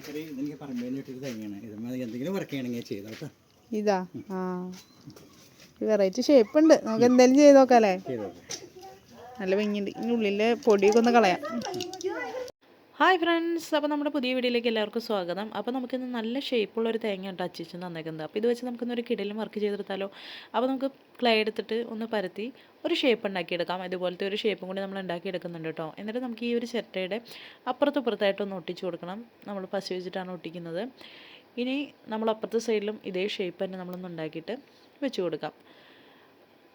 Actually ഇതെനിക്ക് പറമ്പേന്ന് കിട്ടിയൊരു തേങ്ങയാണ്. ഇത് എന്തെങ്കിലും വർക്ക് ചെയ്യണമെങ്കിൽ ചെയ്തോ കേട്ടോ. ഇതാ ആ. വെറൈറ്റി ഷേപ്പ് ഉണ്ട്. നമുക്ക് എന്തായാലും ചെയ്ത് നോക്കാം അല്ലേ? നല്ല ഭംഗിയുണ്ട്. ഇതിന്റെ ഉള്ളിലെ പൊടിയൊക്കെ ഒന്ന് കളയാം. Hi friends. അപ്പോൾ നമ്മുടെ പുതിയ വീഡിയോയിലേക്ക് എല്ലാവർക്കും സ്വാഗതം. അപ്പോൾ നമുക്കിന്ന് നല്ല ഷേപ്പുള്ള ഒരു തേങ്ങ ഉണ്ട് അച്ചിച്ച് തന്നേക്കുന്നത്. അപ്പോൾ ഇത് വെച്ച് നമുക്കിന്നൊരു കിടലും വർക്ക് ചെയ്തെടുത്താലോ? അപ്പോൾ നമുക്ക് ക്ലേ എടുത്തിട്ട് ഒന്ന് പരത്തി ഒരു ഷേപ്പ് ഉണ്ടാക്കിയെടുക്കാം. ഇതുപോലത്തെ ഒരു ഷേപ്പും കൂടി നമ്മൾ ഉണ്ടാക്കിയെടുക്കുന്നുണ്ട് കേട്ടോ. എന്നിട്ട് നമുക്ക് ഈ ഒരു ചിരട്ടയുടെ ഒന്ന് ഒട്ടിച്ചു കൊടുക്കണം. നമ്മൾ പശു വെച്ചിട്ടാണ് ഒട്ടിക്കുന്നത്. ഇനി നമ്മൾ അപ്പുറത്തെ സൈഡിലും ഇതേ ഷേപ്പ് തന്നെ നമ്മളൊന്ന് ഉണ്ടാക്കിയിട്ട് വെച്ച് കൊടുക്കാം.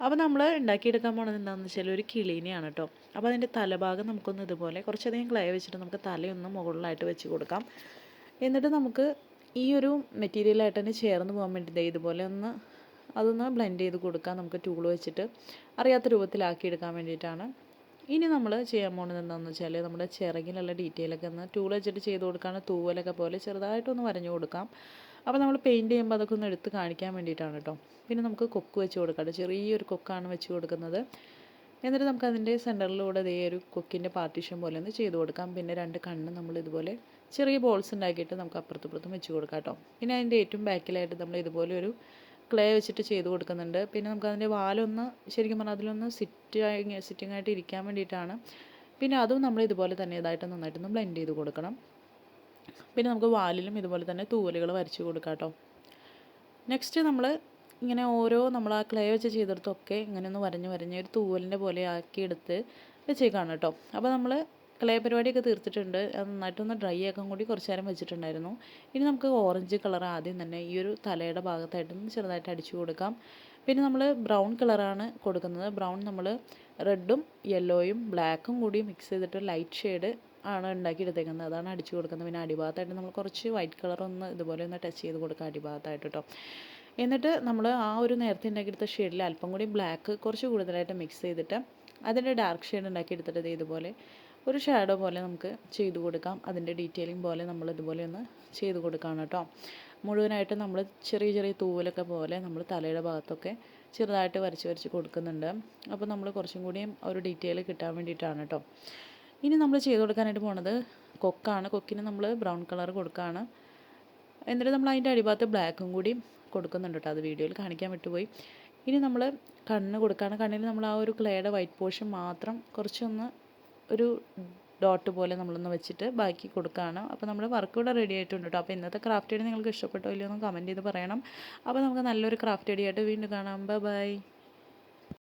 അപ്പോൾ നമ്മൾ ഉണ്ടാക്കിയെടുക്കാൻ പോണത് എന്താണെന്ന് വെച്ചാൽ ഒരു കിളീനെയാണ് കേട്ടോ അപ്പോൾ അതിന്റെ തലഭാഗം നമുക്കൊന്ന് ഇതുപോലെ കുറച്ചധികം ക്ലേ വെച്ചിട്ട് നമുക്ക് തലയൊന്ന് മുകളിലായിട്ട് വെച്ച് കൊടുക്കാം. എന്നിട്ട് നമുക്ക് ഈ ഒരു മെറ്റീരിയലായിട്ട് തന്നെ ചേർന്ന് പോകാൻ വേണ്ടി ഇതുപോലെ ഒന്ന് അതൊന്ന് ബ്ലെൻഡ് ചെയ്ത് കൊടുക്കാം. നമുക്ക് ടൂൾ വെച്ചിട്ട് അറിയാത്ത രൂപത്തിലാക്കിയെടുക്കാൻ വേണ്ടിയിട്ടാണ്. ഇനി നമ്മൾ ചെയ്യാൻ പോകുന്നത് എന്താണെന്ന് വെച്ചാൽ നമ്മുടെ ചിറകിലുള്ള ഡീറ്റെയിലൊക്കെ ഒന്ന് ടൂൾ വെച്ചിട്ട് ചെയ്ത് കൊടുക്കുകയാണ് തൂവലൊക്കെ പോലെ ചെറുതായിട്ടൊന്ന് വരഞ്ഞു കൊടുക്കാം. അപ്പോൾ നമ്മൾ പെയിന്റ് ചെയ്യുമ്പോൾ അതൊക്കെ ഒന്ന് എടുത്ത് കാണിക്കാൻ വേണ്ടിയിട്ടാണ് കേട്ടോ പിന്നെ നമുക്ക് കൊക്ക് വെച്ച് കൊടുക്കാം ചെറിയൊരു കൊക്കാണ് വെച്ച് കൊടുക്കുന്നത്. എന്നിട്ട് നമുക്ക് അതിന്റെ സെന്ററിലൂടെ ഇതേ ഒരു കൊക്കിന്റെ പാർട്ടീഷൻ പോലെ ഒന്ന് ചെയ്ത് കൊടുക്കാം. പിന്നെ രണ്ട് കണ്ണ് നമ്മൾ ഇതുപോലെ ചെറിയ ബോൾസ് ഉണ്ടാക്കിയിട്ട് നമുക്ക് അപ്പുറത്തും ഇപ്പുറത്തും വെച്ച് കൊടുക്കാം കേട്ടോ പിന്നെ അതിന്റെ ഏറ്റവും ബാക്കിലായിട്ട് നമ്മൾ ഇതുപോലെ ഒരു ക്ലേ വെച്ചിട്ട് ചെയ്ത് കൊടുക്കുന്നുണ്ട്. പിന്നെ നമുക്ക് അതിന്റെ വാലൊന്ന് ശരിക്കും പറഞ്ഞാൽ അതിലൊന്ന് സിറ്റ് ആയി സിറ്റിംഗ് ആയിട്ട് ഇരിക്കാൻ വേണ്ടിയിട്ടാണ്. പിന്നെ അതും നമ്മൾ ഇതുപോലെ തന്നെ ഇതായിട്ട് നന്നായിട്ടൊന്ന് ബ്ലെൻഡ് ചെയ്ത് കൊടുക്കണം. പിന്നെ നമുക്ക് വാലിലും ഇതുപോലെ തന്നെ തൂവലുകൾ വരച്ച് കൊടുക്കാം കേട്ടോ. നെക്സ്റ്റ് നമ്മൾ ഇങ്ങനെ ഓരോ നമ്മൾ ആ ക്ലേ വെച്ച് ചെയ്തെടുത്തൊക്കെ ഇങ്ങനെ ഒന്ന് വരഞ്ഞ് വരഞ്ഞ് ഒരു തൂവലിന്റെ പോലെ ആക്കി എടുത്ത് വെച്ചേക്കാണ് കേട്ടോ. അപ്പോൾ നമ്മൾ ക്ലേ പരിപാടിയൊക്കെ തീർത്തിട്ടുണ്ട്. അത് നന്നായിട്ടൊന്ന് ഡ്രൈ ആക്കാൻ കൂടി കുറച്ച് നേരം വെച്ചിട്ടുണ്ടായിരുന്നു. ഇനി നമുക്ക് ഓറഞ്ച് കളർ ആദ്യം തന്നെ ഈ ഒരു തലയുടെ ഭാഗത്തായിട്ടൊന്ന് ചെറുതായിട്ട് അടിച്ചു കൊടുക്കാം. പിന്നെ നമ്മൾ ബ്രൗൺ കളറാണ് കൊടുക്കുന്നത്. ബ്രൗൺ നമ്മൾ റെഡും യെല്ലോയും ബ്ലാക്കും കൂടി മിക്സ് ചെയ്തിട്ട് ലൈറ്റ് ഷെയ്ഡ് ആണ് ഉണ്ടാക്കിയെടുത്തേക്കുന്നത്. അതാണ് അടിച്ചു കൊടുക്കുന്നത്. പിന്നെ അടിഭാഗത്തായിട്ട് നമ്മൾ കുറച്ച് വൈറ്റ് കളർ ഒന്ന് ഇതുപോലെ ഒന്ന് ടച്ച് ചെയ്ത് കൊടുക്കാം അടിഭാഗത്തായിട്ട് കേട്ടോ എന്നിട്ട് നമ്മൾ ആ ഒരു നേരത്തെ ഉണ്ടാക്കിയെടുത്ത ഷെയ്ഡിൽ അല്പം കൂടി ബ്ലാക്ക് കുറച്ച് കൂടുതലായിട്ട് മിക്സ് ചെയ്തിട്ട് അതിന്റെ ഡാർക്ക് ഷെയ്ഡ് ഉണ്ടാക്കിയെടുത്തിട്ട് ദേ ഇതുപോലെ ഒരു ഷാഡോ പോലെ നമുക്ക് ചെയ്തു കൊടുക്കാം. അതിന്റെ ഡീറ്റെയിലിംഗ് പോലെ നമ്മൾ ഇതുപോലെ ഒന്ന് ചെയ്ത് കൊടുക്കുകയാണ് കേട്ടോ. മുഴുവനായിട്ട് നമ്മൾ ചെറിയ ചെറിയ തൂവലൊക്കെ പോലെ നമ്മൾ തലയുടെ ഭാഗത്തൊക്കെ ചെറുതായിട്ട് വരച്ച് വരച്ച് കൊടുക്കുന്നുണ്ട്. അപ്പോൾ നമ്മൾ കുറച്ചും കൂടിയും ഒരു ഡീറ്റെയിൽ കിട്ടാൻ വേണ്ടിയിട്ടാണ് കേട്ടോ. ഇനി നമ്മൾ ചെയ്ത് കൊടുക്കാനായിട്ട് പോണത് കൊക്കാണ്. കൊക്കിന് നമ്മൾ ബ്രൗൺ കളർ കൊടുക്കുകയാണ് എന്നിട്ട് നമ്മൾ അതിന്റെ അടിഭാഗത്ത് ബ്ലാക്കും കൂടി കൊടുക്കുന്നുണ്ട് കേട്ടോ. അത് വീഡിയോയിൽ കാണിക്കാൻ വിട്ടുപോയി. ഇനി നമ്മൾ കണ്ണ് കൊടുക്കുകയാണ് കണ്ണിൽ നമ്മൾ ആ ഒരു ക്ലേയുടെ വൈറ്റ് പോർഷൻ മാത്രം കുറച്ചൊന്ന് ഒരു ഡോട്ട് പോലെ നമ്മളൊന്ന് വെച്ചിട്ട് ബാക്കി കൊടുക്കുകയാണ് അപ്പോൾ നമ്മുടെ വർക്ക് ഇവിടെ റെഡി ആയിട്ടുണ്ട് കേട്ടോ അപ്പോൾ ഇന്നത്തെ ക്രാഫ്റ്റ് ഐഡി നിങ്ങൾക്ക് ഇഷ്ടപ്പെട്ടോ ഇല്ലയോ എന്ന് കമന്റ് ചെയ്ത് പറയണം. അപ്പോൾ നമുക്ക് നല്ലൊരു ക്രാഫ്റ്റ് ഐഡി ആയിട്ട് വീണ്ടും കാണാം. ബൈ